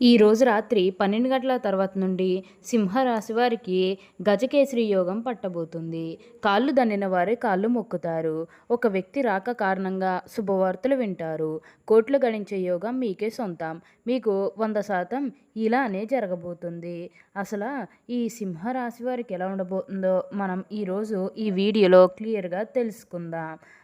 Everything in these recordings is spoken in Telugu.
ఈ రోజు రాత్రి పన్నెండు గంటల తర్వాత నుండి సింహరాశి వారికి గజకేసరి యోగం పట్టబోతుంది. కాళ్ళు దండిన వారే కాళ్ళు మొక్కుతారు. ఒక వ్యక్తి రాక కారణంగా శుభవార్తలు వింటారు. కోట్లు గణించే యోగం మీకే సొంతం. మీకు వంద శాతం ఇలానే జరగబోతుంది. అసలు ఈ సింహరాశి వారికి ఎలా ఉండబోతుందో మనం ఈరోజు ఈ వీడియోలో క్లియర్గా తెలుసుకుందాం.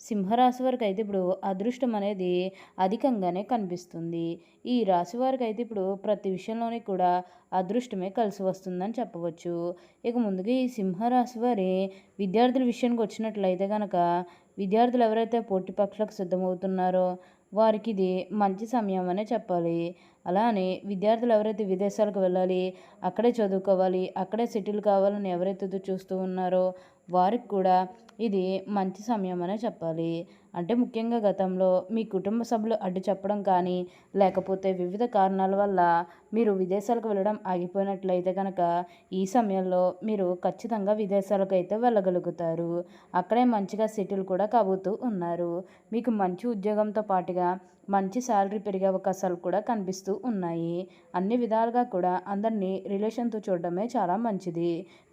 సింహరాశి వారికి అయితే ఇప్పుడు అదృష్టం అనేది అధికంగానే కనిపిస్తుంది. ఈ రాశి వారికి అయితే ఇప్పుడు ప్రతి విషయంలోనే కూడా అదృష్టమే కలిసి వస్తుందని చెప్పవచ్చు. ఇక ముందుగా ఈ సింహరాశి వారి విద్యార్థుల విషయానికి వచ్చినట్లయితే కనుక విద్యార్థులు ఎవరైతే పోటీ పక్షులకు సిద్ధమవుతున్నారో వారికి ఇది మంచి సమయం అనే చెప్పాలి. అలానే విద్యార్థులు ఎవరైతే విదేశాలకు వెళ్ళాలి అక్కడే చదువుకోవాలి అక్కడే సెటిల్ కావాలని ఎవరైతే చూస్తూ ఉన్నారో వారికి కూడా ఇది మంచి సమయం అనే చెప్పాలి. అంటే ముఖ్యంగా గతంలో మీ కుటుంబ సభ్యులు అడ్డు చెప్పడం కానీ లేకపోతే వివిధ కారణాల వల్ల మీరు విదేశాలకు వెళ్ళడం ఆగిపోయినట్లయితే కనుక ఈ సమయంలో మీరు ఖచ్చితంగా విదేశాలకు అయితే వెళ్ళగలుగుతారు. అక్కడే మంచిగా సెటిల్ కూడా కాబోతూ ఉన్నారు. మీకు మంచి ఉద్యోగంతో పాటుగా మంచి శాలరీ పెరిగే అవకాశాలు కూడా కనిపిస్తూ ఉన్నాయి. అన్ని విధాలుగా కూడా అందరినీ రిలేషన్తో చూడడమే చాలా మంచిది.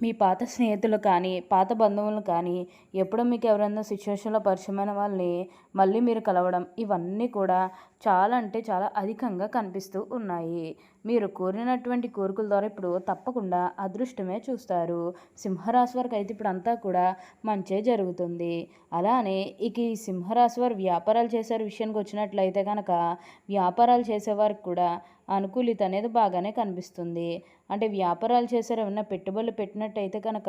మీ పాత స్నేహితులు కానీ పాత బంధువులు కానీ ఎప్పుడో మీకు ఎవరైనా సిచ్యువేషన్లో పరిచయమైన వాళ్ళని మళ్ళీ మీరు కలవడం ఇవన్నీ కూడా చాలా అంటే చాలా అధికంగా కనిపిస్తూ ఉన్నాయి. మీరు కోరినటువంటి కోరికల ద్వారా ఇప్పుడు తప్పకుండా అదృష్టమే చూస్తారు. సింహరాశి వారికి అయితే ఇప్పుడు అంతా కూడా మంచే జరుగుతుంది. అలానే ఇక ఈ సింహరాశి వారు వ్యాపారాలు చేసే విషయానికి వచ్చినట్లయితే కనుక వ్యాపారాలు చేసేవారికి కూడా అనుకూలిత అనేది బాగానే కనిపిస్తుంది. అంటే వ్యాపారాలు చేసారు ఏమైనా పెట్టుబడులు పెట్టినట్టయితే కనుక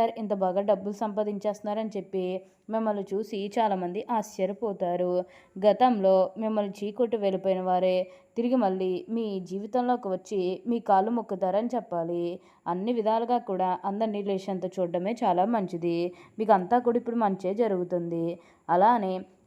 సార్ ఇంత బాగా డబ్బులు సంపాదించేస్తున్నారని చెప్పి మిమ్మల్ని చూసి చాలామంది ఆశ్చర్యపోతారు. గతంలో మిమ్మల్ని చీకొట్టు వెళ్ళిపోయిన వారే తిరిగి మళ్ళీ మీ జీవితంలోకి వచ్చి మీ కాళ్ళు మొక్కుతారని చెప్పాలి. అన్ని విధాలుగా కూడా అందరినీ రిలేషన్తో చూడడమే చాలా మంచిది. మీకు అంతా కూడా ఇప్పుడు మంచే జరుగుతుంది. అలానే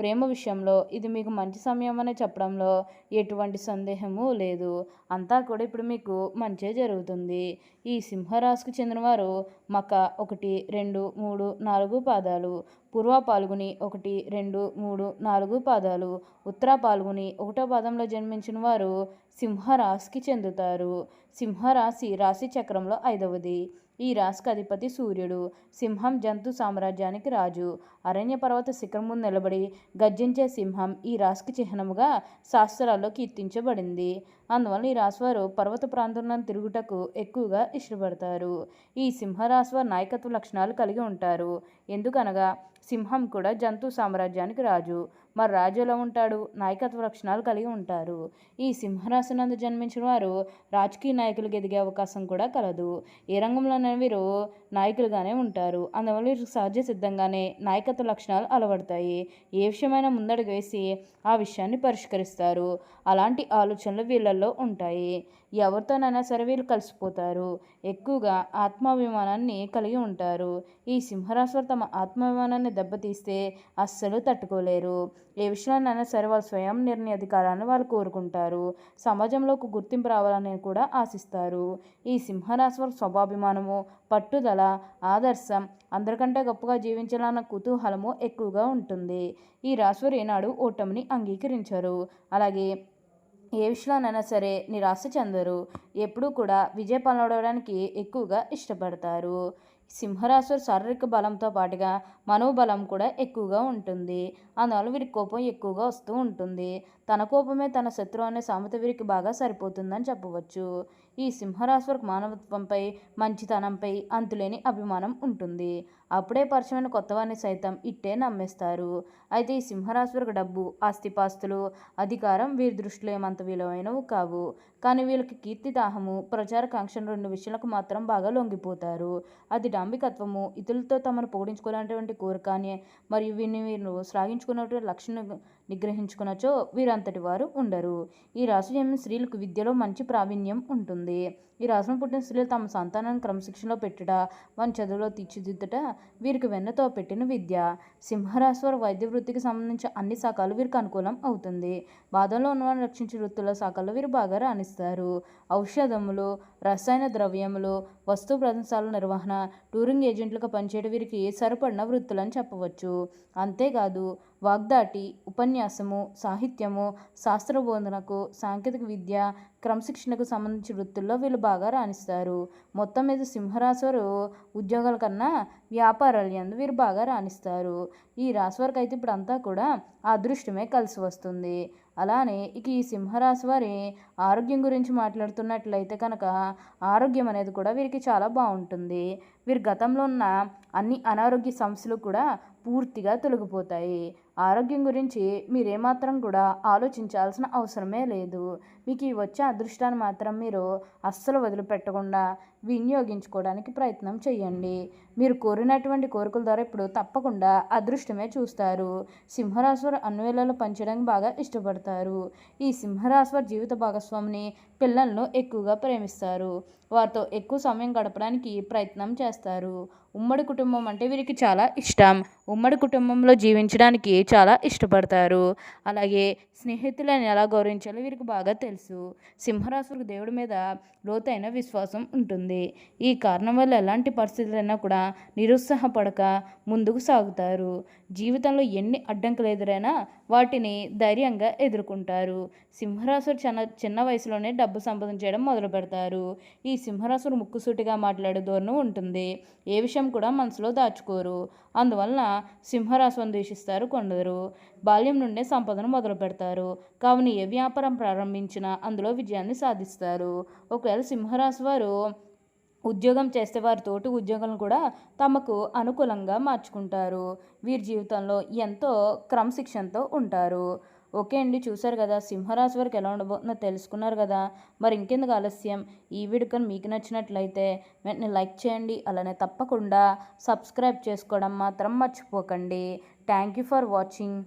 ప్రేమ విషయంలో ఇది మీకు మంచి సమయం అని చెప్పడంలో ఎటువంటి సందేహము లేదు. అంతా కూడా ఇప్పుడు మీకు మంచే జరుగుతుంది. ఈ సింహరాశికి చెందినవారు మక ఒకటి రెండు మూడు నాలుగు పాదాలు. పూర్వ పాల్గొని ఒకటి రెండు మూడు నాలుగు పాదాలు. ఉత్తర పాల్గొని ఒకటో పాదంలో జన్మించిన వారు సింహరాశికి చెందుతారు. సింహరాశి రాశి చక్రంలో ఐదవది. ఈ రాశికి అధిపతి సూర్యుడు సింహం జంతు సామ్రాజ్యానికి రాజు. అరణ్య పర్వత శిఖరం ముందు నిలబడి గర్జించే సింహం ఈ రాశికి చిహ్నముగా శాస్త్రాల్లో కీర్తించబడింది. అందువల్ల ఈ రాశివారు పర్వత ప్రాంతంలో తిరుగుటకు ఎక్కువగా ఇష్టపడతారు. ఈ సింహరాశివారు నాయకత్వ లక్షణాలు కలిగి ఉంటారు. ఎందుకనగా సింహం కూడా జంతు సామ్రాజ్యానికి రాజు. మరి రాజు ఎలా ఉంటాడు? నాయకత్వ లక్షణాలు కలిగి ఉంటారు. ఈ సింహరాశినందు జన్మించిన వారు రాజకీయ నాయకులకు ఎదిగే అవకాశం కూడా కలదు. ఏ రంగంలోనే వీరు నాయకులుగానే ఉంటారు. అందువల్ల వీరు సహజ సిద్ధంగానే నాయకత్వ లక్షణాలు అలవడతాయి. ఏ విషయమైనా ముందడుగు వేసి ఆ విషయాన్ని పరిష్కరిస్తారు. అలాంటి ఆలోచనలు వీళ్ళల్లో ఉంటాయి. ఎవరితోనైనా సరే వీళ్ళు కలిసిపోతారు. ఎక్కువగా ఆత్మాభిమానాన్ని కలిగి ఉంటారు. ఈ సింహరాశులు తమ ఆత్మాభిమానాన్ని దెబ్బతీస్తే అస్సలు తట్టుకోలేరు. ఏ విషయంలోనైనా సరే వాళ్ళ స్వయం నిర్ణయ అధికారాన్ని వాళ్ళు కోరుకుంటారు. సమాజంలో ఒక గుర్తింపు రావాలని కూడా ఆశిస్తారు. ఈ సింహరాశి వారి స్వభాభిమానము పట్టుదల ఆదర్శం అందరికంటే గొప్పగా జీవించాలన్న కుతూహలము ఎక్కువగా ఉంటుంది. ఈ రాశివారు ఏనాడు ఓటమిని అంగీకరించరు. అలాగే ఏ విషయంలోనైనా సరే నిరాశ చెందరు. ఎప్పుడూ కూడా విజయ పనులవడానికి ఎక్కువగా ఇష్టపడతారు. సింహరాశులు శారీరక బలంతో పాటుగా మనోబలం కూడా ఎక్కువగా ఉంటుంది. అందువల్ల వీరికి కోపం ఎక్కువగా వస్తూ ఉంటుంది. తన కోపమే తన శత్రువు అనే సామెత వీరికి బాగా సరిపోతుందని చెప్పవచ్చు. ఈ సింహరాశి మానవత్వంపై మంచితనంపై అంతులేని అభిమానం ఉంటుంది. అప్పుడే పరిచయమైన కొత్తవారిని సైతం ఇట్టే నమ్మేస్తారు. అయితే ఈ సింహరాశి డబ్బు ఆస్తిపాస్తులు అధికారం వీరి దృష్టిలో ఏమంత విలువైనవి కావు. కానీ వీళ్ళకి కీర్తి దాహము ప్రచారకాంక్షను రెండు విషయాలకు మాత్రం బాగా లొంగిపోతారు. అది డాంబికత్వము ఇతరులతో తమను పొగిడించుకోవాలనేటువంటి కోరిక మరియు వీరిని వీరు శ్లాఘించుకున్నటువంటి లక్షణ నిగ్రహించుకున్నచో వీరంతటి వారు ఉండరు. ఈ రాశి స్త్రీలకు విద్యలో మంచి ప్రావీణ్యం ఉంటుంది. ఈ రాశిని పుట్టిన స్త్రీలు తమ సంతానాన్ని క్రమశిక్షణలో పెట్టుట వారి చదువులో తీర్చిదిద్దుట వీరికి వెన్నతో పెట్టిన విద్య. సింహరాశి వారి వైద్య వృత్తికి సంబంధించిన అన్ని శాఖలు వీరికి అనుకూలం అవుతుంది. బాధల్లో ఉన్నవారిని రక్షించే వృత్తుల శాఖల్లో వీరు బాగా రాణిస్తారు. ఔషధములు రసాయన ద్రవ్యములు వస్తు ప్రదర్శనల నిర్వహణ టూరింగ్ ఏజెంట్లుగా పనిచేయడం వీరికి సరిపడిన వృత్తులని చెప్పవచ్చు. అంతేకాదు వాగ్దాటి ఉపన్యాసము సాహిత్యము శాస్త్ర బోధనకు సాంకేతిక విద్య క్రమశిక్షణకు సంబంధించిన వృత్తుల్లో వీళ్ళు బాగా రాణిస్తారు. మొత్తం మీద సింహరాశివారు ఉద్యోగాల కన్నా వ్యాపారాలు ఎందు వీరు బాగా రాణిస్తారు. ఈ రాశివారికి అయితే ఇప్పుడు అంతా కూడా అదృష్టమే కలిసి వస్తుంది. అలానే ఇక ఈ సింహరాశి వారి ఆరోగ్యం గురించి మాట్లాడుతున్నట్లయితే కనుక ఆరోగ్యం అనేది కూడా వీరికి చాలా బాగుంటుంది. వీరి గతంలో ఉన్న అన్ని అనారోగ్య సమస్యలు కూడా పూర్తిగా తొలగిపోతాయి. ఆరోగ్యం గురించి మీరేమాత్రం కూడా ఆలోచించాల్సిన అవసరమే లేదు. మీకు ఈ వచ్చే అదృష్టాన్ని మాత్రం మీరు అస్సలు వదిలిపెట్టకుండా వినియోగించుకోవడానికి ప్రయత్నం చేయండి. మీరు కోరినటువంటి కోరికల ద్వారా ఇప్పుడు తప్పకుండా అదృష్టమే చూస్తారు. సింహరాశివారు అన్వేళలు పంచడానికి పనిచేయడానికి బాగా ఇష్టపడతారు. ఈ సింహరాశివారి జీవిత భాగస్వామిని పిల్లలను ఎక్కువగా ప్రేమిస్తారు. వారితో ఎక్కువ సమయం గడపడానికి ప్రయత్నం చేస్తారు. ఉమ్మడి కుటుంబం అంటే వీరికి చాలా ఇష్టం. ఉమ్మడి కుటుంబంలో జీవించడానికి చాలా ఇష్టపడతారు. అలాగే స్నేహితులను ఎలా గౌరవించాలో వీరికి బాగా తెలుసు. సింహరాశులకు దేవుడి మీద లోతైన విశ్వాసం ఉంటుంది. ఈ కారణం వల్ల ఎలాంటి పరిస్థితులైనా కూడా నిరుత్సాహపడక ముందుకు సాగుతారు. జీవితంలో ఎన్ని అడ్డంకులు ఎదురైనా వాటిని ధైర్యంగా ఎదుర్కొంటారు. సింహరాసుడు చిన్న చిన్న వయసులోనే డబ్బు సంపాదించడం మొదలు పెడతారు. ఈ సింహరాసుడు ముక్కుసూటిగా మాట్లాడే ధోరణి ఉంటుంది. ఏ విషయం కూడా మనసులో దాచుకోరు. అందువలన సింహరాశిని ద్వేషిస్తారు కొందరు. బాల్యం నుండే సంపదను మొదలు పెడతారు. కావున ఏ వ్యాపారం ప్రారంభించినా అందులో విజయాన్ని సాధిస్తారు. ఒకవేళ సింహరాశి వారు ఉద్యోగం చేస్తే వారి తోటి ఉద్యోగులను కూడా తమకు అనుకూలంగా మార్చుకుంటారు. వీరి జీవితంలో ఎంతో క్రమశిక్షణతో ఉంటారు. ఓకే అండి చూసారు కదా సింహరాశి వారికి ఎలా ఉండబోతుందో తెలుసుకున్నారు కదా. మరి ఇంకెందుకు ఆలస్యం? ఈ వీడియో మీకు నచ్చినట్లయితే వెంటనే లైక్ చేయండి అలానే తప్పకుండా సబ్స్క్రైబ్ చేసుకోవడం మాత్రం మర్చిపోకండి. Thank you for watching.